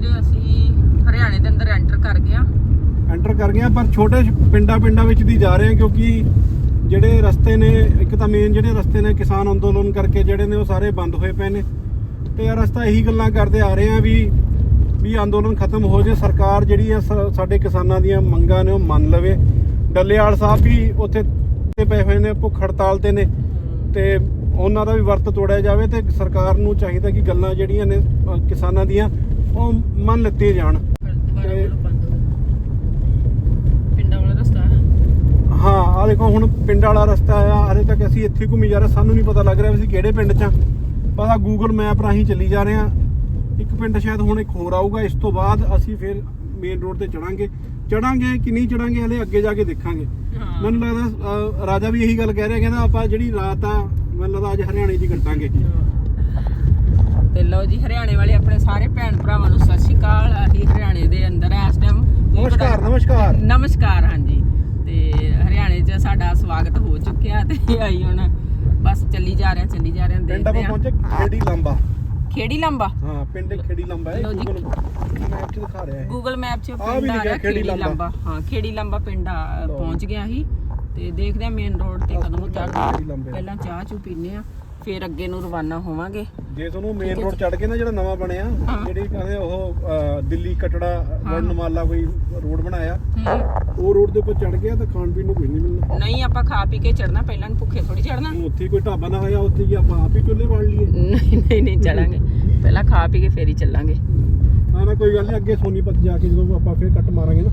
ਵੀਰੇ, ਅਸੀਂ ਹਰਿਆਣੇ ਦੇ ਅੰਦਰ ਐਂਟਰ ਕਰ ਗਏ ਆ ਐਂਟਰ ਕਰ ਗਏ ਆ ਪਰ ਛੋਟੇ ਪਿੰਡਾਂ ਪਿੰਡਾਂ ਵਿੱਚ ਦੀ ਜਾ ਰਹੇ ਆ ਕਿਉਂਕਿ ਜਿਹੜੇ ਰਸਤੇ ਨੇ, ਇੱਕ ਤਾਂ ਮੇਨ ਜਿਹੜੇ ਰਸਤੇ ਨੇ ਕਿਸਾਨ ਅੰਦੋਲਨ ਕਰਕੇ ਜਿਹੜੇ ਨੇ ਉਹ ਸਾਰੇ ਬੰਦ ਹੋਏ ਪਏ ਨੇ। ਤੇ ਇਹ ਰਸਤਾ ਇਹੀ ਗੱਲਾਂ ਕਰਦੇ ਆ ਰਹੇ ਆ ਵੀ ਵੀ ਅੰਦੋਲਨ ਖਤਮ ਹੋ ਜੇ, ਸਰਕਾਰ ਜਿਹੜੀ ਆ ਸ- ਸਾਡੇ ਕਿਸਾਨਾਂ ਦੀਆਂ ਮੰਗਾਂ ਨੇ ਉਹ ਮੰਨ ਲਵੇ। ਡੱਲੇਵਾਲ ਸਾਹਿਬ ਵੀ ਉੱਥੇ ਤੇ ਪਏ ਹੋਏ ਨੇ, ਭੁੱਖ ਹੜਤਾਲ ਤੇ ਨੇ। ਤੇ ਉਹਨਾਂ ਦਾ ਵੀ ਵਰਤ ਤੋੜਿਆ ਜਾਵੇ ਤੇ ਸਰਕਾਰ ਨੂੰ ਚਾਹੀਦਾ ਕਿ ਗੱਲਾਂ ਜਿਹੜੀਆਂ ਨੇ ਕਿਸਾਨਾਂ ਦੀਆਂ ਉਹ ਮੰਨ ਲਿੱਤੀਆਂ ਜਾਣ। ਦੁਬਾਰਾ ਤੇ- ਵੱਲੋਂ ਬੰਦ ਹੋ ਪਿੰਡਾਂ ਵਾਲਾ ਰਸਤਾ ਹੈ? ਹਾਂ ਆ ਦੇਖੋ ਹੁਣ ਪਿੰਡ ਵਾਲਾ ਰਸਤਾ ਆ ਹਲੇ ਤੱਕ ਅਸੀਂ ਇੱਥੇ ਘੁੰਮੀ ਜਾ ਰਹੇ ਸਾਨੂੰ ਨਹੀਂ ਪਤਾ ਲੱਗ ਰਿਹਾ ਅਸੀਂ ਕਿਹੜੇ ਪਿੰਡ 'ਚ ਆ ਬਸ ਆ ਗੂਗਲ ਮੈਪ ਰਾਹੀਂ ਚੱਲੀ ਜਾ ਰਹੇ ਆ ਇੱਕ ਪਿੰਡ ਸ਼ਾਇਦ ਹੁਣ ਇੱਕ ਹੋਰ ਆਊਗਾ ਇਸ ਤੋਂ ਬਾਅਦ ਅਸੀਂ ਫਿਰ ਮੇਨ ਰੋਡ ਤੇ ਚੜਾਂਗੇ। ਚੜਾਂਗੇ ਕਿ ਨਹੀਂ ਚੜਾਂਗੇ ਹਲੇ ਅੱਗੇ ਜਾ ਕੇ ਦੇਖਾਂਗੇ। ਮੈਨੂੰ ਲੱਗਦਾ ਰਾਜਾ ਵੀ ਇਹੀ ਗੱਲ ਕਹਿ ਰਿਹਾ ਕਹਿੰਦਾ ਆਪਾਂ ਜਿਹੜੀ ਰਾਤ ਆ ਮੈਨੂੰ ਲੱਗਦਾ ਅੱਜ ਹਰਿਆਣੇ ਹੀ ਕੱਟਾਂਗੇ। ਤੇ ਲਓ ਜੀ ਹਰਿਆਣੇ ਵਾਲੇ ਆਪਣੇ ਸਾਰੇ ਭੈਣ ਭਰਾਵਾਂ ਨੂੰ ਸਤਿ ਸ਼੍ਰੀ ਅਕਾਲ। ਅਸੀਂ ਹਰਿਆਣੇ ਦੇ ਅੰਦਰ ਆ ਇਸ ਟਾਈਮ ਨਮਸਕਾਰ ਨਮਸਕਾਰ। ਨਮਸਕਾਰ ਹਾਂਜੀ। ਤੇ ਹਰਿਆਣੇ 'ਚ ਸਾਡਾ ਸਵਾਗਤ ਹੋ ਚੁੱਕਿਆ ਤੇ ਆਈ ਹੁਣ ਬਸ ਚੱਲੀ ਜਾ ਰਹੇ ਚੱਲੀ ਜਾ ਰਹੇ ਹਾਂ ਪਿੰਡ ਆਪਾਂ ਪਹੁੰਚੇ ਖੇੜੀ ਲੰਬਾ। ਖੇੜੀ ਲੰਬਾ? ਹਾਂ ਪਿੰਡ ਖੇੜੀ ਲੰਬਾ ਹੈ। ਗੂਗਲ ਮੈਪ 'ਚ ਦਿਖਾ ਰਿਹਾ ਹੈ ਗੂਗਲ ਮੈਪ 'ਚ ਪਿੰਡ ਆ ਰਿਹਾ ਖੇੜੀ ਲੰਬਾ। ਹਾਂ ਖੇੜੀ ਲੰਬਾ ਪਿੰਡ। ਪਹੁੰਚ ਗਿਆ ਸੀ ਤੇ ਦੇਖਦੇ ਆ ਮੇਨ ਰੋਡ ਤੇ ਕਦਮ ਉਤਾਰਦੇ। ਪਹਿਲਾਂ ਚਾਹ ਚੂ ਪੀਨੇ ਆ ਫਿਰ ਅੱਗੇ ਨੂੰ ਰਵਾਨਾ ਹੋਵਾਂਗੇ। ਜੇ ਤੁਹਾਨੂੰ ਮੇਨ ਰੋਡ ਚੜ ਕੇ ਨਾ ਜਿਹੜਾ ਨਵਾਂ ਬਣਿਆ। ਜਿਹੜੀ ਕਹਿੰਦੇ ਉਹ ਦਿੱਲੀ ਕਟੜਾ। ਵਰਨਮਾਲਾ ਕੋਈ ਰੋਡ ਬਣਾਇਆ ਉਹ ਰੋਡ ਦੇ ਉੱਪਰ ਚੜ ਗਿਆ ਤਾਂ ਖਾਣ ਪੀਣ ਨੂੰ ਕੋਈ ਨਹੀਂ ਮਿਲਣਾ। ਨਹੀਂ ਆਪਾਂ ਖਾ ਪੀ ਕੇ ਚੜਨਾ ਪਹਿਲਾਂ ਭੁੱਖੇ ਥੋੜੀ ਚੜਨਾ ਹੁਣ ਉੱਥੇ ਕੋਈ ਢਾਬਾ ਨਾ ਹੋਇਆ ਉੱਥੇ ਹੀ ਆਪਾਂ ਆਪ ਹੀ ਚੁੱਲ੍ਹੇ ਬਾਲ ਲਈਏ। ਨਹੀਂ ਨਹੀਂ ਨਹੀਂ ਚੜਾਂਗੇ। ਪਹਿਲਾਂ ਖਾ ਪੀ ਕੇ ਫੇਰ ਹੀ ਚੱਲਾਂਗੇ। ਨਾ ਨਾ ਕੋਈ ਗੱਲ ਨਹੀਂ ਅੱਗੇ ਸੋਨੀਪਤ ਜਾ ਕੇ ਜਦੋਂ ਆਪਾਂ ਫੇਰ ਕੱਟ ਮਾਰਾਂਗੇ ਨਾ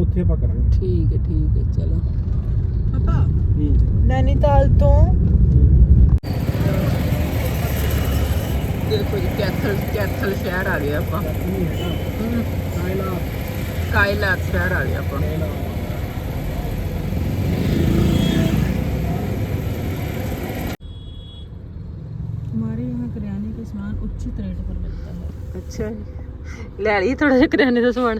ਉੱਥੇ ਆਪਾਂ ਕਰਾਂਗੇ। ਠੀਕ ਹੈ ਠੀਕ ਹੈ ਚਲੋ। ਪਾਪਾ ਨੈਨੀਤਾਲ ਤੋਂ ਦੇਖੋ ਜੀ ਕੈਥਲ ਕੈਥਲ ਸ਼ਹਿਰ ਆ ਗਏ ਆਪਾਂ ਹਮ, ਕਾਇਲਾਤ ਸ਼ਹਿਰ ਆ ਗਏ ਆਪਾਂ हमारे यहाँ करियाने का सामान उचित रेट पर मिलता है ਅੱਛਾ ਲੈ ਲਈ ਥੋੜਾ ਜਿਹਾ ਕਰਿਆਨੇ ਦਾ ਸਮਾਨ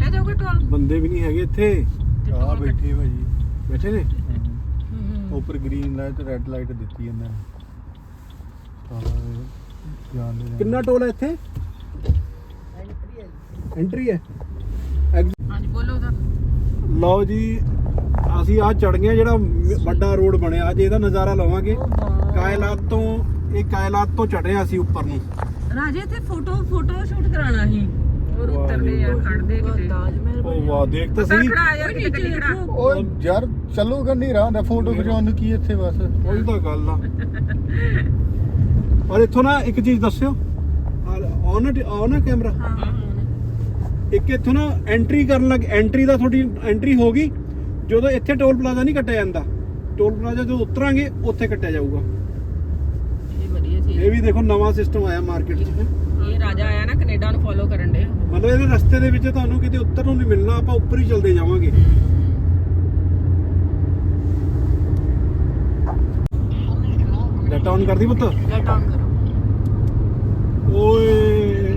ਕੱਟਿਆ ਜਾਊਗਾ ਟੋਲ? ਬੰਦੇ ਵੀ ਨਹੀਂ ਹੈਗੇ ਇੱਥੇ। ਟੋਲ ਬੈਠੀ ਭਾਜੀ ਬੈਠੇ ਨੇ? ਉੱਪਰ ਗ੍ਰੀਨ ਲਾਈਟ ਰੈੱਡ ਲਾਈਟ ਦਿੱਤੀ ਇਹਨਾਂ ਨੇ। ਤਾਂ ਜਾਣ ਦੇ ਕਿੰਨਾ ਟੋਲ ਹੈ ਇੱਥੇ? ਐਂਟਰੀ ਹੈ। ਹਾਂਜੀ ਬੋਲੋ ਉਧਰ ਲਓ ਜੀ ਅਸੀਂ ਆ ਚੜ ਗਏ ਜਿਹੜਾ ਵੱਡਾ ਰੋਡ ਬਣਿਆ। ਅੱਜ ਇਹਦਾ ਨਜ਼ਾਰਾ ਲਵਾਂਗੇ। ਕਾਇਲਾਤ ਤੋਂ ਇਹ ਕਾਇਲਾਤ ਤੋਂ ਚੜ ਰਹੇ ਹਾਂ ਅਸੀਂ ਉੱਪਰ ਨੂੰ। ਰਾਜੇ ਤੇ ਫੋਟੋ ਫੋਟੋ ਸ਼ੂਟ ਕਰਾਣਾ ਸੀ। ਔਰ ਉਤਰਦੇ ਆ ਖੜਦੇ ਕਿਤੇ। ਤਾਜ ਮਹਿਲ ਉਹ ਵਾਹ ਦੇਖ ਤਾਂ ਸਹੀ। ਖੜਾ ਯਾਰ ਕਿਤੇ ਗੱਡੀ ਖੜਾ। ਉਹ ਯਾਰ ਚੱਲੂਗਾ ਨਹੀਂ ਰਹਾ ਹੁੰਦਾ ਫੋਟੋ ਖਿਚਾਉਣ ਨੂੰ ਕੀ ਇੱਥੇ ਬਸ। ਉਹੀ ਤਾਂ ਗੱਲ ਆ। ਔਰ ਇੱਥੋਂ ਨਾ ਇੱਕ ਚੀਜ਼ ਦੱਸਿਓ। ਆਨ ਆਨ ਨਾ ਕੈਮਰਾ ਇੱਕ ਇੱਥੋਂ ਨਾ ਐਂਟਰੀ ਕਰਨ ਲੱਗ ਐਂਟਰੀ ਦਾ ਤੁਹਾਡੀ ਐਂਟਰੀ ਹੋ ਗਈ। ਜਦੋਂ ਇੱਥੇ ਟੋਲ ਪਲਾਜ਼ਾ ਨਹੀਂ ਕੱਟਿਆ ਜਾਂਦਾ। ਟੋਲ ਪਲਾਜ਼ਾ ਜਦੋਂ ਉਤਰਾਂਗੇ ਉੱਥੇ ਕੱਟਿਆ ਜਾਊਗਾ। ਇਹ ਵਧੀਆ ਚੀਜ਼ ਇਹ ਵੀ ਦੇਖੋ ਨਵਾਂ ਸਿਸਟਮ ਆਇਆ ਮਾਰਕੀਟ 'ਚ। ਇਹ ਰਾਜਾ ਕੈਨੇਡਾ ਨੂੰ ਫੋਲੋ ਕਰਨ ਦੇ ਮਤਲਬ ਇਹਦੇ ਰਸਤੇ ਦੇ ਵਿੱਚ ਤੁਹਾਨੂੰ ਕਿਤੇ ਉੱਤਰ ਨੂੰ ਨਹੀਂ ਮਿਲਣਾ ਆਪਾਂ ਉੱਪਰ ਹੀ ਚੱਲਦੇ ਜਾਵਾਂਗੇ। ਲੈਟ ਆਨ ਕਰਦੀ ਪੁੱਤ। ਲੈਟ ਆਨ ਕਰੋ। ਓਏ।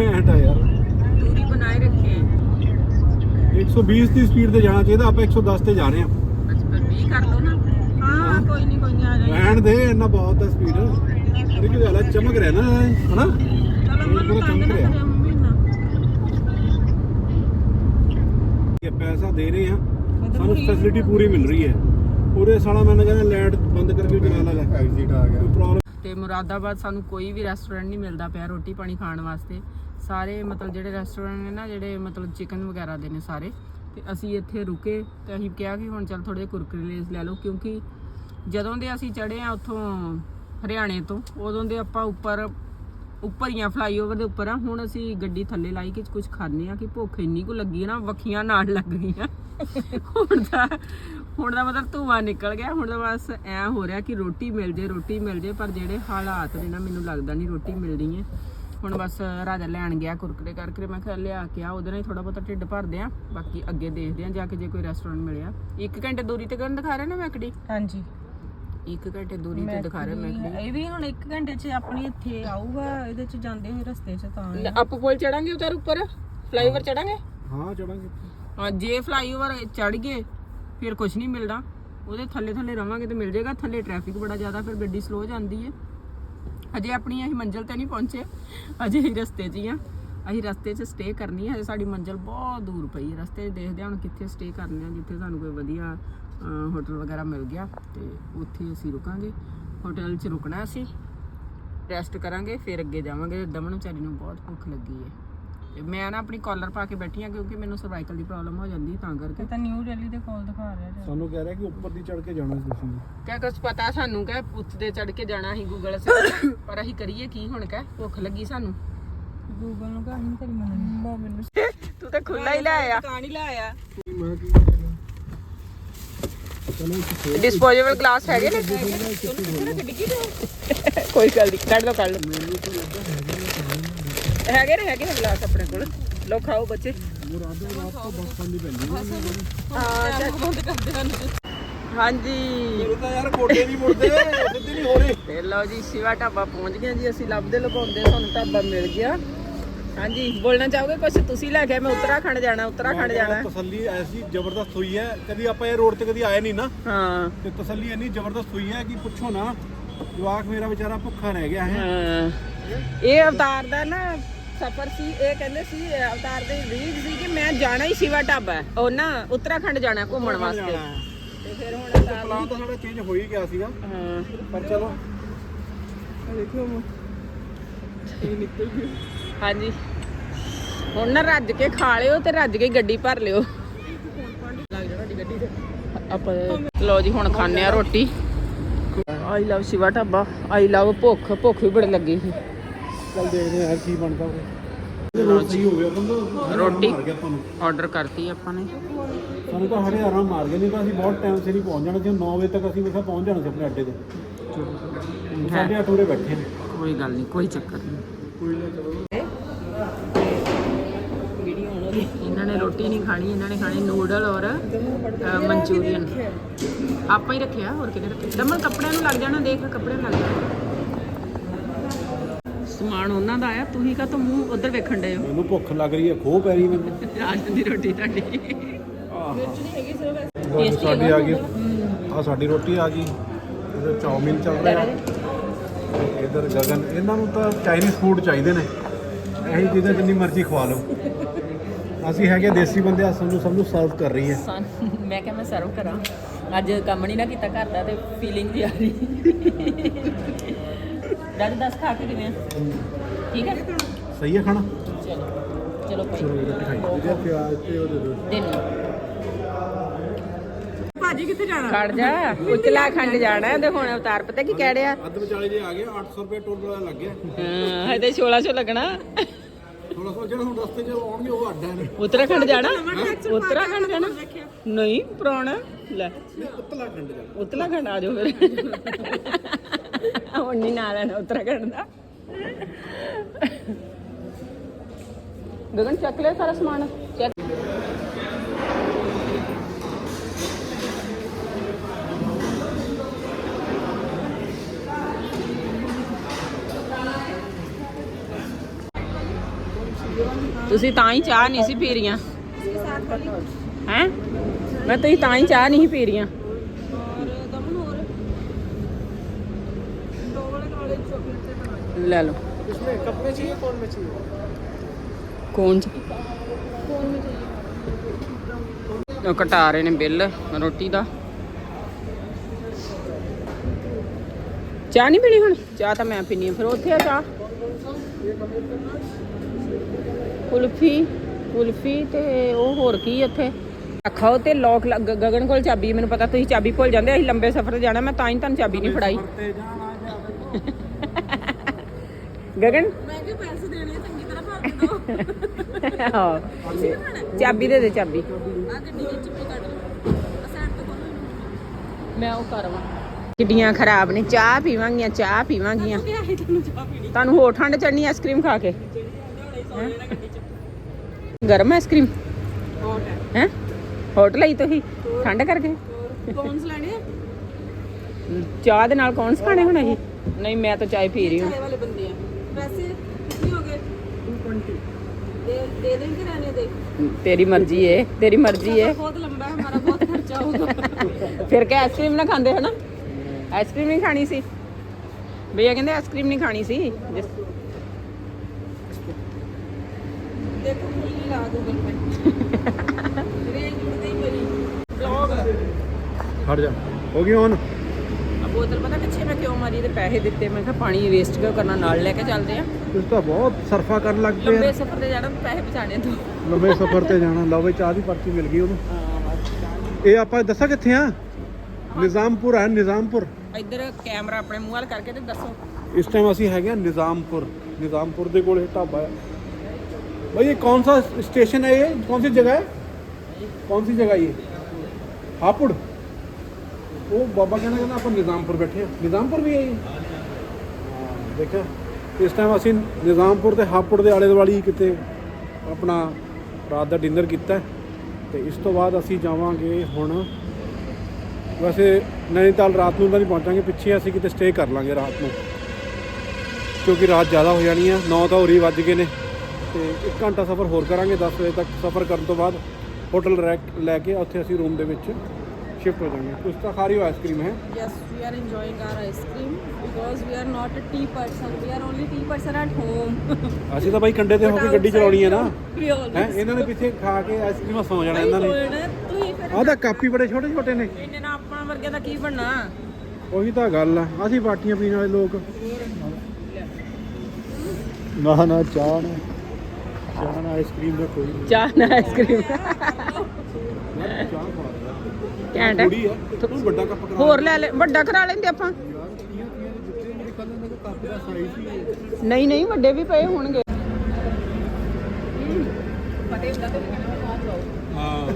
ਘੈਂਟ ਆ ਯਾਰ। ਦੂਰੀ ਬਣਾਏ ਰੱਖੇ 120 ਦੀ ਸਪੀਡ ਤੇ ਜਾਣਾ ਚਾਹੀਦਾ ਆਪਾਂ 110 ਤੇ ਜਾ ਰਹੇ ਹਾਂ। ਫਿਰ 20 ਕਰ ਲਓ ਨਾ। ਹਾਂ ਕੋਈ ਨਹੀਂ ਕੋਈ ਨਹੀਂ ਆ ਜਾਏਗੀ ਰਹਿਣ ਦੇ ਇੰਨਾ ਬਹੁਤ ਹੈ ਸਪੀਡ ਇਹ ਕੀ ਗੱਲ ਹੈ ਚਮਕ ਰਿਹਾ ਨਾ ਹਨਾ? ਚਲੋ ਇਹ ਪੂਰਾ ਚਮਕ ਰਿਹਾ। ਮੰਮੀ ਨਾ ਇਹ ਪੈਸਾ ਦੇ ਰਹੇ ਹਾਂ। ਸਾਨੂੰ ਫੈਸਿਲਿਟੀ ਪੂਰੀ ਮਿਲ ਰਹੀ ਹੈ। ਪੂਰੇ ਸਾਲਾ ਮੈਨੂੰ ਕਹਿੰਦਾ ਲਾਈਟ ਬੰਦ ਕਰਕੇ ਚਲਾ ਲਾ। ਐਗਜ਼ਿਟ ਆ ਗਿਆ। ਕੋਈ ਪ੍ਰੋਬਲਮ ਤੇ ਮੁਰਾਦਾਬਾਦ ਸਾਨੂੰ ਕੋਈ ਵੀ ਰੈਸਟੋਰੈਂਟ ਨਹੀਂ ਮਿਲਦਾ ਪਿਆ ਰੋਟੀ ਪਾਣੀ ਖਾਣ ਵਾਸਤੇ। ਸਾਰੇ ਮਤਲਬ ਜਿਹੜੇ ਰੈਸਟੋਰੈਂਟ ਨੇ ਨਾ ਜਿਹੜੇ ਮਤਲਬ ਚਿਕਨ ਵਗੈਰਾ ਦੇ ਨੇ ਸਾਰੇ ਤੇ ਅਸੀਂ ਇੱਥੇ ਰੁਕੇ ਤੇ ਅਸੀਂ ਕਿਹਾ ਕਿ ਹੁਣ ਚੱਲ ਥੋੜੇ ਕੁਰਕਰੇ ਲੇਸ ਲੈ ਲਓ ਕਿਉਂਕਿ ਜਦੋਂ ਦੇ ਅਸੀਂ ਚੜੇ ਆ ਉੱਥੋਂ ਹਰਿਆਣੇ ਤੋਂ। ਉਦੋਂ ਦੇ ਆਪਾਂ ਉੱਪਰ ਉੱਪਰ ਹੀ ਆ ਫਲਾਈਓਵਰ ਦੇ ਉੱਪਰ ਆ। ਹੁਣ ਅਸੀਂ ਗੱਡੀ ਥੱਲੇ ਲਾਈ ਕਿ ਕੁਝ ਖਾਣੇ ਆ ਕਿ ਭੁੱਖ ਇੰਨੀ ਕੁ ਲੱਗੀ ਹੈ ਨਾ, ਵੱਖੀਆਂ ਨਾਲ ਲੱਗ ਗਈਆਂ। ਹੁਣ ਤਾਂ, ਹੁਣ ਦਾ ਮਤਲਬ ਧੂਆ ਨਿਕਲ ਗਿਆ। ਹੁਣ ਤਾਂ ਬਸ ਐ ਹੋ ਰਿਹਾ ਕਿ ਰੋਟੀ ਮਿਲ ਜੇ, ਰੋਟੀ ਮਿਲ ਜੇ, ਪਰ ਜਿਹੜੇ ਹਾਲਾਤ ਨੇ ਨਾ, ਮੈਨੂੰ ਲੱਗਦਾ ਨਹੀਂ ਰੋਟੀ ਮਿਲਣੀ ਹੈ। ਹੁਣ ਬਸ ਰਾਜਾ ਲੈਣ ਗਿਆ ਕੁਰਕਰੇ ਕਰਕੇ। ਮੈਂ ਕਿਹਾ ਲਿਆ ਕੇ ਆ, ਉਹਦੇ ਨਾਲ ਥੋੜਾ ਬਹੁਤਾ ਢਿੱਡ ਭਰਦੇ ਆ। ਬਾਕੀ ਅੱਗੇ ਦੇਖਦੇ ਆ, ਜਾ ਕੇ ਜੇ ਕੋਈ ਰੈਸਟੋਰੈਂਟ ਮਿਲਿਆ। ਇੱਕ ਘੰਟੇ ਦੂਰੀ ਤੇ ਕਰਨ ਦਿਖਾ ਰਿਹਾ ਨਾ ਮੈਕਡੀ? ਹਾਂਜੀ। ਇੱਕ ਘੰਟੇ ਦੂਰੀ ਤੇ ਦਿਖਾ ਰਿਹਾ ਮੈਕਡੀ ਇਹ ਵੀ ਹੁਣ 1 ਘੰਟੇ 'ਚ ਆਪਣੀ ਇੱਥੇ ਆਊਗਾ ਇਹਦੇ 'ਚ ਜਾਂਦੇ ਹੋਏ ਰਸਤੇ 'ਚ ਤਾਂ ਅਪ ਪੁਲ ਚੜਾਂਗੇ ਉਧਰ ਉੱਪਰ? ਫਲਾਈਓਵਰ ਚੜਾਂਗੇ? ਹਾਂ ਚੜਾਂਗੇ ਹਾਂ ਜੇ ਫਲਾਈਓਵਰ ਚੜ ਗਏ ਫਿਰ ਕੁਝ ਨਹੀਂ ਮਿਲਦਾ। ਉਹਦੇ ਥੱਲੇ ਥੱਲੇ ਰਵਾਂਗੇ ਤੇ ਮਿਲ ਜਾਏਗਾ। ਥੱਲੇ ਟ੍ਰੈਫਿਕ ਬੜਾ ਜ਼ਿਆਦਾ ਫਿਰ ਗੱਡੀ ਸਲੋ ਜਾਂਦੀ ਹੈ ਅਜੇ ਆਪਣੀ ਅਸੀਂ ਮੰਜ਼ਿਲ ਤੇ ਨਹੀਂ ਪਹੁੰਚੇ। ਅਜੇ ਹੀ ਰਸਤੇ 'ਚ ਹੀ ਆ। ਅਸੀਂ ਰਸਤੇ 'ਚ ਸਟੇ ਕਰਨੀ ਹੈ ਹਜੇ ਸਾਡੀ ਮੰਜ਼ਿਲ ਬਹੁਤ ਦੂਰ ਪਈ ਹੈ ਰਸਤੇ 'ਚ ਦੇਖਦੇ ਹਾਂ ਹੁਣ ਕਿੱਥੇ ਸਟੇ ਕਰਨੇ ਆ ਜਿੱਥੇ ਸਾਨੂੰ ਕੋਈ ਵਧੀਆ ਹੋਟਲ ਵਗੈਰਾ ਮਿਲ ਗਿਆ ਤੇ ਉੱਥੇ ਅਸੀਂ ਰੁਕਾਂਗੇ। ਹੋਟਲ 'ਚ ਰੁਕਣਾ ਅਸੀਂ। ਰੈਸਟ ਕਰਾਂਗੇ ਫਿਰ ਅੱਗੇ ਜਾਵਾਂਗੇ। ਦਮਨ ਵਿਚਾਰੀ ਨੂੰ ਬਹੁਤ ਭੁੱਖ ਲੱਗੀ ਹੈ। ਤੇ ਮੈਂ ਨਾ ਆਪਣੀ ਕਾਲਰ ਪਾ ਕੇ ਬੈਠੀ ਆ ਕਿਉਂਕਿ ਮੈਨੂੰ ਸਰਵਾਈਕਲ ਦੀ ਪ੍ਰੋਬਲਮ ਹੋ ਜਾਂਦੀ ਤਾਂ ਕਰਕੇ। ਇਹ ਤਾਂ ਨਿਊ ਰੈਲੀ ਦੇ ਕੋਲ ਦਿਖਾ ਰਿਹਾ ਜੀ ਸਾਨੂੰ ਕਹਿ ਰਿਹਾ ਕਿ ਉੱਪਰ ਦੀ ਚੜ ਕੇ ਜਾਣਾ ਤੁਸੀਂ। ਕਿਆ ਕੁਛ ਪਤਾ ਸਾਨੂੰ ਕਿ ਪੁੱਤ ਦੇ ਚੜ ਕੇ ਜਾਣਾ ਸੀ ਗੂਗਲ ਸੇ ਪਰ ਅਸੀਂ ਕਰੀਏ ਕੀ ਹੁਣ ਕਹਿ ਭੁੱਖ ਲੱਗੀ ਸਾਨੂੰ। ਗੂਗਲ ਨੂੰ ਕਹਾਂ ਨਹੀਂ ਤੇਰੀ ਮੰਮਾ ਮੈਨੂੰ ਤੂੰ ਤਾਂ ਖੁੱਲਾ ਹੀ ਲਾਇਆ ਮੈਂ ਕੀ ਕਰਾਂਗਾ ਚਲੋ ਇੱਕ ਡਿਸਪੋਜ਼ੇਬਲ ਗਲਾਸ ਹੈਗੇ ਨੇ? ਕੋਈ ਗੱਲ ਨਹੀਂ ਕੱਢ ਲਓ ਕੱਢ ਲਓ। ਹੈਗੇ ਨੇ ਹੈਗੇ ਨੇ ਗਲਾਸ ਆਪਣੇ ਕੋਲ। ਲੋ ਖਾਓ ਬੱਚੇ। ਹਾਂਜੀ ਤਾਂ ਯਾਰ ਗੋਡੇ ਨਹੀਂ ਮੁੜਦੇ ਸਿੱਧੇ ਨਹੀਂ ਹੋ ਰਹੇ ਤੇ ਲਓ ਜੀ, ਸ਼ਿਵਾ ਢਾਬਾ ਪਹੁੰਚ ਗਏ ਜੀ, ਅਸੀਂ ਲੱਭਦੇ ਲੁਕਾਉਂਦੇ ਸਾਨੂੰ ਢਾਬਾ ਮਿਲ ਗਿਆ। ਹਾਂਜੀ ਬੋਲਣਾ ਚਾਹੋਗੇ ਕੁਝ ਤੁਸੀਂ ਲੈ ਕੇ ਮੈਂ ਉੱਤਰਾਖੰਡ ਜਾਣਾ ਉੱਤਰਾਖੰਡ ਜਾਣਾ। ਤਸੱਲੀ ਐਸੀ ਜ਼ਬਰਦਸਤ ਹੋਈ ਹੈ ਕਦੀ ਆਪਾਂ ਇਹ ਰੋਡ ਤੇ ਕਦੀ ਆਏ ਨਹੀਂ ਨਾ। ਹਾਂ। ਤੇ ਤਸੱਲੀ ਇੰਨੀ ਜ਼ਬਰਦਸਤ ਹੋਈ ਹੈ ਕਿ ਪੁੱਛੋ ਨਾ ਜਵਾਕ ਮੇਰਾ ਵਿਚਾਰਾ ਭੁੱਖਾ ਰਹਿ ਗਿਆ ਹੈ। ਹਾਂ। ਇਹ ਅਵਤਾਰ ਦਾ ਨਾ ਸਫਰ ਸੀ ਇਹ ਕਹਿੰਦੇ ਸੀ ਅਵਤਾਰ ਦੇ ਰੀਡ ਸੀ ਕਿ ਮੈਂ ਜਾਣਾ ਹੀ ਸ਼ਿਵਾ ਢਾਬਾ ਉਹ ਨਾ ਉੱਤਰਾਖੰਡ ਜਾਣਾ ਘੁੰਮਣ ਵਾਸਤੇ। ਤੇ ਫਿਰ ਹੁਣ ਅਵਤਾਰ ਪਲਾਨ ਤਾਂ ਸਾਡਾ ਚੇਂਜ ਹੋ ਹੀ ਗਿਆ ਸੀਗਾ। ਹਾਂ। ਪਰ ਚਲੋ। ਦੇਖੋ ਇਹ ਨਿਕਲ ਗਈ ਹਾਂਜੀ। ਹੁਣ ਨਾ ਰੱਜ ਕੇ ਖਾ ਲਿਓ ਤੇ ਰੱਜ ਕੇ ਗੱਡੀ ਭਰ ਲਿਓ। ਆਪਾਂ ਲਓ ਜੀ ਹੁਣ ਖਾਣੇ ਆ ਰੋਟੀ। I love Shiva Dhaba I love ਭੁੱਖ ਭੁੱਖ ਵੀ ਬੜੀ ਲੱਗੀ ਸੀ। ਚੱਲ ਦੇਖਦੇ ਹਾਂ ਕੀ ਬਣਦਾ ਉਹ। ਰੋਟੀ। ਆਰਡਰ ਕਰਤੀ ਆਪਾਂ ਨੇ। ਸਾਨੂੰ ਤਾਂ ਹਰੇ ਆਰਾਮ ਮਾਰ ਗਏ ਨਹੀਂ ਤਾਂ ਅਸੀਂ ਬਹੁਤ ਟਾਈਮ ਸਿਰ ਹੀ ਪਹੁੰਚ ਜਾਣਾ ਸੀ 9 ਵਜੇ ਤੱਕ ਅਸੀਂ ਮੇਖਾ ਪਹੁੰਚ ਜਾਣਾ ਸੀ ਆਪਣੇ ਅੱਡੇ ਤੇ। ਸਾਡੇ ਅੱਠ ਉਰੇ ਬੈਠੇ ਨੇ। ਕੋਈ ਗੱਲ ਨਹੀਂ ਕੋਈ ਚੱਕਰ ਨਹੀਂ। ਕੋਈ ਨਾ ਚਲੋ। ਇਹਨਾਂ ਨੇ ਰੋਟੀ ਨਹੀਂ ਖਾਣੀ ਇਹਨਾਂ ਨੇ ਖਾਣੀ ਨੂਡਲ ਔਰ ਮਨਚੂਰੀਅਨ। ਆਪਾਂ ਹੀ ਰੱਖਿਆ ਹੋਰ ਕਿਹਨੇ ਰੱਖਿਆ? ਦਮਨ ਕੱਪੜਿਆਂ ਨੂੰ ਲੱਗ ਜਾਣਾ ਦੇਖ ਕੱਪੜੇ ਨੂੰ ਲੱਗ ਜਾਣਾ। ਸਮਾਨ ਉਹਨਾਂ ਦਾ ਆਇਆ ਤੁਸੀਂ ਕਾ ਮੂੰਹ ਉਧਰ ਵੇਖਣ ਡਏ ਹੋ? ਮੈਨੂੰ ਭੁੱਖ ਲੱਗ ਰਹੀ ਹੈ ਖੋਹ ਪੈ ਰਹੀ ਮੈਨੂੰ। ਰਾਜਨ ਦੀ ਰੋਟੀ ਤੁਹਾਡੀ। ਉਹ ਸਾਡੀ ਆ ਗਈ। ਆ ਸਾਡੀ ਰੋਟੀ ਆ ਗਈ। ਚਾਉਮੀਨ ਚੱਲ ਰਿਹਾ। ਇਧਰ ਗਗਨ ਇਹਨਾਂ ਨੂੰ ਤਾਂ ਚਾਈਨੀਜ਼ ਫੂਡ ਚਾਹੀਦੇ ਨੇ। ਇਹੀ ਚੀਜ਼ਾਂ ਜਿੰਨੀ ਮਰਜ਼ੀ ਖਵਾ ਲਓ। ਅਸੀਂ ਹੈਗੇ ਦੇਸੀ ਬੰਦੇ ਆ ਸਾਨੂੰ ਸਭ ਨੂੰ ਸਰਵ ਕਰ ਰਹੀ ਹੈ। ਮੈਂ ਕਿਹਾ ਮੈਂ ਸਰਵ ਕਰਾਂ। ਅੱਜ ਕੰਮ ਨਹੀਂ ਨਾ ਕੀਤਾ ਘਰ ਦਾ ਤੇ ਫੀਲਿੰਗ ਜੀ ਆ ਰਹੀ। ਡਾਡੀ ਦੱਸ ਖਾ ਕੇ ਕਿਵੇਂ ਆ? ਠੀਕ ਹੈ? ਸਹੀ ਹੈ ਖਾਣਾ? ਚਲੋ ਚਲੋ ਭਾਈ। ਰੋਟੀ ਖਾਈ। ਇਹਦੇ ਪਿਆਜ਼ ਤੇ ਉਹਦੇ ਦੋ। ਦਿਨ। ਭਾਜੀ ਕਿੱਥੇ ਜਾਣਾ? ਖੜ ਜਾ ਉੱਤਰਾਖੰਡ ਜਾਣਾ ਹੈ ਤੇ ਹੁਣ ਅਵਤਾਰ ਪਤਾ ਕੀ ਕਹਿ ਰਿਹਾ? ਅੱਧ ਵਿਚਾਲੇ ਜੇ ਆ ਗਏ 800 ਰੁਪਏ ਟੋਲ ਪਲਾਜ਼ਾ ਲੱਗ ਗਿਆ। ਹਾਂ ਇਹਦੇ 1600 ਲੱਗਣਾ। ਥੋੜਾ ਸੋ ਜਿਹੜਾ ਹੁਣ ਰਸਤੇ 'ਚ ਆਉਣਗੇ ਉਹ ਅੱਡਾ ਨੇ ਉੱਤਰਾਖੰਡ ਜਾਣਾ? ਉੱਤਰਾਖੰਡ ਜਾਣਾ? ਨਹੀਂ ਪੁਰਾਣਾ ਲੈ। ਉੱਤਰਾਖੰਡ ਜਾ ਉੱਤਰਾਖੰਡ ਆ ਜਾਓ ਫਿਰ। ਹੁਣ ਨਹੀਂ ਨਾਲ ਲੈਣਾ ਉੱਤਰਾਖੰਡ ਦਾ। ਗਗਨ ਚੱਕ ਲਿਆ ਸਾਰਾ ਸਮਾਨ। ਚੱਕ। ਤੁਸੀਂ ਤਾਂ ਹੀ ਚਾਹ ਨਹੀਂ ਸੀ ਪੀ ਰਹੀਆਂ ਹੈ ਮੈਂ ਤੁਸੀਂ ਤਾਂ ਹੀ ਚਾਹ ਨਹੀਂ ਪੀ ਰਹੀਆਂ ले लो इसमें कप में चाहिए कौन में चाहिए कौन सा ਉਹ ਘਟਾ ਰਹੇ ਨੇ ਬਿੱਲ ਰੋਟੀ ਦਾ ਚਾਹ ਨਹੀਂ ਪੀਣੀ ਹੁਣ ਚਾਹ ਤਾਂ ਮੈਂ ਪੀਣੀ ਆ ਫਿਰ ਉੱਥੇ ਆ ਚਾਹ ਕੁਲਫੀ ਕੁਲਫੀ ਤੇ ਉਹ ਹੋਰ ਕੀ ਇੱਥੇ? ਖਾਓ ਤੇ ਲੋਕ ਗਗਨ ਕੋਲ ਚਾਬੀ ਮੈਨੂੰ ਪਤਾ ਤੁਸੀਂ ਚਾਬੀ ਭੁੱਲ ਜਾਂਦੇ ਅਸੀਂ ਲੰਬੇ ਸਫ਼ਰ ਤੇ ਜਾਣਾ ਮੈਂ ਤਾਂ ਹੀ ਤੁਹਾਨੂੰ ਚਾਬੀ ਨਹੀਂ ਫੜਾਈ। ਗਗਨ? ਮੈਂ ਕਿ ਪੈਸੇ ਦੇਣੇ ਚੰਗੀ ਤਰ੍ਹਾਂ ਭਰ ਦਿਓ। ਹਾਂ। ਚਾਬੀ ਦੇ ਦੇ ਚਾਬੀ। ਆ ਗੱਡੀ ਵਿੱਚ ਕੱਢ ਮੈਂ ਉਹ ਕਰਵਾ ਕਿੱਡੀਆਂ ਖਰਾਬ ਨੇ ਚਾਹ ਪੀਵਾਂਗੀਆਂ ਚਾਹ ਪੀਵਾਂਗੀਆਂ। ਤੁਹਾਨੂੰ ਹੋਰ ਠੰਡ ਚੜਨੀ ਆਈਸਕ੍ਰੀਮ ਖਾ ਕੇ? ਗਰਮ ਆਈਸਕ੍ਰੀਮ ਹੈ। ਹੋਟਲ ਲਈ ਤੁਸੀਂ? ਠੰਡ ਕਰਕੇ? ਕੌਨਸ ਲੈਣੇ ਆ? ਚਾਹ ਦੇ ਨਾਲ ਕੌਣ ਖਾਣੇ ਹੁਣ ਅਸੀਂ ਨਹੀਂ ਮੈਂ ਤਾਂ ਚਾਹ ਪੀ ਰਹੀ ਹਾਂ। ਚਾਏ ਵਾਲੇ ਬੰਦੇ ਆ। ਵੈਸੇ ਕਿੰਨੇ ਹੋ ਗਏ? 220 ਦੇ ਦੇ ਦੇਣ ਕਿ ਰਹਿਣੇ ਦੇ? ਤੇਰੀ ਮਰਜ਼ੀ ਏ ਤੇਰੀ ਮਰਜ਼ੀ ਏ। ਬਹੁਤ ਲੰਬਾ ਹੈ ਹਮਾਰਾ ਬਹੁਤ ਖਰਚਾ ਫਿਰ ਕਿ ਆਈਸਕ੍ਰੀਮ ਨਾ ਖਾਂਦੇ ਹਨਾ? ਆਈਸਕ੍ਰੀਮ ਨਹੀਂ ਖਾਣੀ ਸੀ। ਭਈਆ ਕਹਿੰਦੇ ਆਈਸਕ੍ਰੀਮ ਨਹੀਂ ਖਾਣੀ ਸੀ ਜਿਸ- ਦੇਖੋ ਕੀ ਲਾ ਗੂਗਲ ਪੇ ਰੇਂਜ ਬੜੀ ਮੇਰੀ ਬਲੌਗ ਹਟ ਜਾ। ਹੋ ਗਈ ਔਨ ਆ ਬੋਤਲ ਪਤਾ ਪਿੱਛੇ ਮੈਂ ਕਿਉਂ ਮਾਰੀ ਤੇ ਪੈਸੇ ਦਿੱਤੇ? ਮੈਂ ਕਿਹਾ ਪਾਣੀ ਵੇਸਟ ਕਿਉਂ ਕਰਨਾ? ਨਾਲ ਲੈ ਕੇ ਚੱਲਦੇ ਆ ਤੁਸੀਂ ਤਾਂ ਬਹੁਤ ਸਰਫਾ ਕਰਨ ਲੱਗ ਪਏ ਲੰਬੇ ਆ। ਸਫ਼ਰ ਤੇ ਜਾਣਾ ਪੈਸੇ ਬਚਾਣੇ ਤੋਂ। ਲੰਬੇ ਸਫ਼ਰ ਤੇ ਜਾਣਾ। ਲਓ ਬਈ ਚਾਹ ਦੀ ਪਰਚੀ ਮਿਲ ਗਈ ਉਹਨੂੰ। ਇਹ ਆਪਾਂ ਦੱਸਾਂ ਕਿੱਥੇ ਆ? ਨਿਜ਼ਾਮਪੁਰ ਆ ਨਿਜ਼ਾਮਪੁਰ। ਇੱਧਰ ਕੈਮਰਾ ਆਪਣੇ ਮੂੰਹ ਵੱਲ ਕਰਕੇ ਤੇ ਦੱਸੋ। ਇਸ ਟਾਈਮ ਅਸੀਂ ਹੈਗੇ ਆ ਨਿਜ਼ਾਮਪੁਰ। ਨਿਜ਼ਾਮਪੁਰ ਦੇ ਕੋਲ ਇਹ ਢਾਬਾ ਹੈ ਭਾਈ ਇਹ ਕੌਣ ਸਾ ਸਟੇਸ਼ਨ ਹੈ ਇਹ? ਕੌਣ ਸੀ ਜਗ੍ਹਾ ਹੈ ਕੌਣ ਸੀ ਜਗ੍ਹਾ ਹੈ ਇਹ? ਹਾਪੁੜ। ਉਹ ਬਾਬਾ ਕਹਿੰਦਾ ਕਹਿੰਦਾ ਆਪਾਂ ਨਿਜ਼ਾਮਪੁਰ ਬੈਠੇ ਆ ਨਿਜ਼ਾਮਪੁਰ ਵੀ ਹੈ। ਜੀ ਹਾਂ, ਦੇਖਿਆ? ਇਸ ਟਾਈਮ ਅਸੀਂ ਨਿਜ਼ਾਮਪੁਰ ਤੇ ਹਾਪੁੜ ਦੇ ਆਲੇ ਦੁਆਲੇ ਕਿਤੇ ਆਪਣਾ ਰਾਤ ਦਾ ਡਿਨਰ ਕੀਤਾ ਹੈ। ਤੇ ਇਸ ਤੋਂ ਬਾਅਦ ਅਸੀਂ ਜਾਵਾਂਗੇ ਹੁਣ। ਵੈਸੇ ਨੈਨੀਤਾਲ ਰਾਤ ਨੂੰ ਤਾਂ ਨਹੀਂ ਪਹੁੰਚਾਂਗੇ, ਪਿੱਛੇ ਅਸੀਂ ਕਿਤੇ ਸਟੇ ਕਰ ਲਾਂਗੇ ਰਾਤ ਨੂੰ। ਕਿਉਂਕਿ ਰਾਤ ਜ਼ਿਆਦਾ ਹੋ ਜਾਣੀ ਆ 9 ਤਾਂ ਹੋਰੀ ਵੱਜ ਗਏ ਨੇ। ਤੇ 1 ਘੰਟਾ ਸਫ਼ਰ ਹੋਰ ਕਰਾਂਗੇ 10 ਵਜੇ ਤੱਕ ਸਫ਼ਰ ਕਰਨ ਤੋਂ ਬਾਅਦ ਹੋਟਲ ਲੈ ਕੇ ਉੱਥੇ ਅਸੀਂ ਰੂਮ ਦੇ ਵਿੱਚ ਸ਼ਿਫਟ ਹੋ ਜਾਵਾਂਗੇ ਕੁਝ ਤਾਂ ਖਾਰੀ ਆਈਸਕ੍ਰੀਮ ਹੈ Yes, we are enjoying our ice cream because we are not a tea person. We are only tea person at home. ਅਸੀਂ ਤਾਂ ਬਾਈ ਕੰਡੇ ਤੇ ਹੋ ਕੇ ਗੱਡੀ ਚਲਾਉਣੀ ਹੈ ਨਾ ਹੈ ਇਹਨਾਂ ਨੇ ਪਿੱਛੇ ਖਾ ਕੇ ਆਈਸਕ੍ਰੀਮ ਸੌ ਜਾਣਾ ਇਹਨਾਂ ਨੇ ਆਹ ਤਾਂ ਕਾਪੀ ਬੜੇ ਛੋਟੇ ਛੋਟੇ ਨੇ ਇੰਨੇ ਨਾਲ ਆਪਣਾ ਵਰਗੇ ਦਾ ਕੀ ਬਣਨਾ ਉਹੀ ਤਾਂ ਗੱਲ ਆ। ਅਸੀਂ ਬਾਟੀਆਂ ਪੀਣ ਵਾਲੇ ਲੋਕ। ਨਾ ਨਾ ਚਾਹ ਨਾ। ਚਾਹ ਨਾ ਆਈਸਕ੍ਰੀਮ ਦਾ ਕੋਈ ਚਾਹ ਨਾ ਆਈਸਕ੍ਰੀਮ ਚਾਹ ਖਵਾ ਘੈਂਟ ਹੈ। ਥੋੜੀ ਆ ਤੂੰ ਵੱਡਾ ਕੱਪ ਕਰਾ ਹੋਰ ਲੈ ਲੈ ਵੱਡਾ ਕਰਾ ਲੈਂਦੇ ਆਪਾਂ। ਹੀ ਨਹੀਂ ਨਹੀਂ ਵੱਡੇ ਵੀ ਪਏ ਹੋਣਗੇ। ਹਾਂ।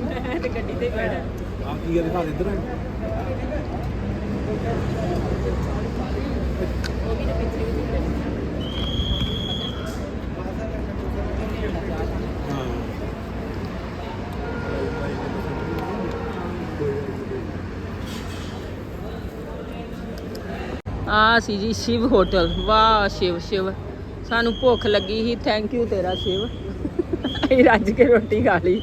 ਮੈਂ ਤੇ ਗੱਡੀ ਤੇ ਹੀ ਬੈਠਾ। ਆ ਕੀ ਦਿਖਾ ਦੇ ਇੱਧਰ। ਆ ਸੀ ਜੀ ਸ਼ਿਵ ਹੋਟਲ। ਵਾਹ ਸ਼ਿਵ ਸ਼ਿਵ। ਸਾਨੂੰ ਭੁੱਖ ਲੱਗੀ ਸੀ। ਥੈਂਕ ਯੂ ਤੇਰਾ ਸ਼ਿਵ। ਅਸੀਂ ਰੱਜ ਕੇ ਰੋਟੀ ਖਾ ਲਈ।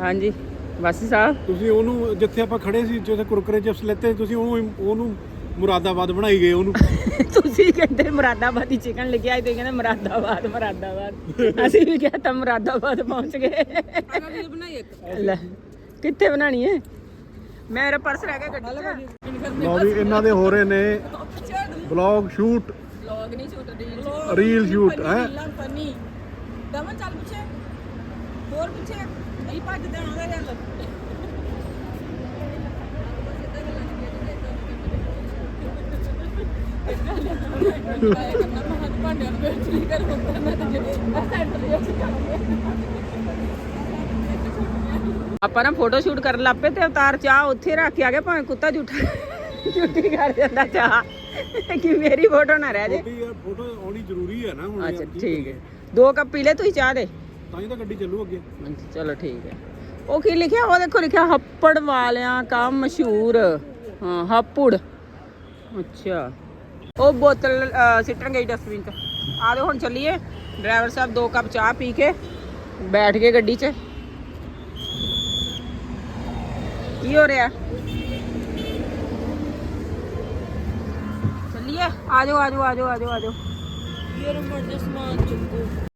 ਹਾਂਜੀ। ਬਸ ਸਾਹਿਬ? ਤੁਸੀਂ ਉਹਨੂੰ ਜਿੱਥੇ ਆਪਾਂ ਖੜੇ ਸੀ ਜਿੱਥੇ ਕੁਰਕਰੇ ਚਿਪਸ ਲੈਤੇ ਤੁਸੀਂ ਉਹਨੂੰ ਉਹਨੂੰ ਮੁਰਾਦਾਬਾਦ ਬਣਾਈ ਗਏ ਉਹਨੂੰ। ਤੁਸੀਂ ਕਹਿੰਦੇ ਮੁਰਾਦਾਬਾਦੀ ਚਿਕਨ ਲਿਖਿਆ ਸੀ ਤੇ ਕਹਿੰਦੇ ਮੁਰਾਦਾਬਾਦ ਮੁਰਾਦਾਬਾਦ। ਅਸੀਂ ਵੀ ਕਿਹਾ ਤਾਂ ਮੁਰਾਦਾਬਾਦ ਪਹੁੰਚ ਗਏ। ਰੀਲ ਬਣਾਈ ਇੱਕ। ਲੈ ਕਿੱਥੇ ਬਣਾਣੀ ਹੈ? ਮੇਰਾ ਪਰਸ ਰਹਿ ਗਿਆ ਗੱਡੀ 'ਚ। ਲਓ ਵੀ ਇਹਨਾਂ ਦੇ ਹੋ ਰਹੇ ਨੇ ਬਲੌਗ ਸ਼ੂਟ ਵਲੌਗ ਨਹੀਂ ਛੂਟ ਰੀਲ ਰੀਲ ਸ਼ੂਟ ਹੈ? ਫਨੀ ਦਮਨ ਚੱਲ ਪਿੱਛੇ। ਹੋਰ ਪਿੱਛੇ। ਅਸੀਂ ਭੱਜਦੇ ਆਉਂਦੇ ਚੱਲ ਆਪਾਂ ਨਾ ਫੋਟੋ ਸ਼ੂਟ ਕਰਨ ਲੱਪੇ ਤੇ ਅਵਤਾਰ ਚਾਹ ਉੱਥੇ ਰੱਖ ਕੇ ਆ ਗਿਆ ਭਾਵੇਂ ਕੁੱਤਾ ਝੂਠਾ ਝੂਠੀ ਕਰ ਜਾਂਦਾ ਚਾਹ। ਕਿ ਮੇਰੀ ਫੋਟੋ ਨਾ ਰਹਿ ਜੇ। ਯਾਰ ਫੋਟੋ ਆਉਣੀ ਜ਼ਰੂਰੀ ਹੈ ਨਾ ਹੁਣ ਅੱਛਾ ਕੀ ਠੀਕ ਹੈ। ਦੋ ਕੱਪ ਪੀ ਲੈ ਤੁਸੀਂ ਚਾਹ ਦੇ। ਤਾਂ ਹੀ ਤਾਂ ਗੱਡੀ ਚੱਲੂ ਅੱਗੇ। ਚਲੋ ਠੀਕ ਹੈ। ਉਹ ਕੀ ਲਿਖਿਆ? ਉਹ ਦੇਖੋ ਲਿਖਿਆ ਹੱਪੜ ਵਾਲਿਆਂ ਕਾ ਮਸ਼ਹੂਰ ਹਾਂ ਹੱਪੜ। ਅੱਛਾ। ਉਹ ਬੋਤਲ ਸਿੱਟਣ ਗਈ ਡਸਟਬਿਨ ਚ। ਆ ਜਾਓ ਹੁਣ ਚੱਲੀਏ। ਡਰਾਈਵਰ ਸਾਹਿਬ ਦੋ ਕੱਪ ਚਾਹ ਪੀ ਕੇ ਬੈਠ ਗਏ ਗੱਡੀ 'ਚ। ਕੀ ਹੋ ਰਿਹਾ? ਚੱਲੀਏ? ਆ ਜਾਓ ਆ ਜਾਓ ਆ ਯਾਰ ਮਰਦੇ ਸਮਾਨ ਚੁੱਕੋ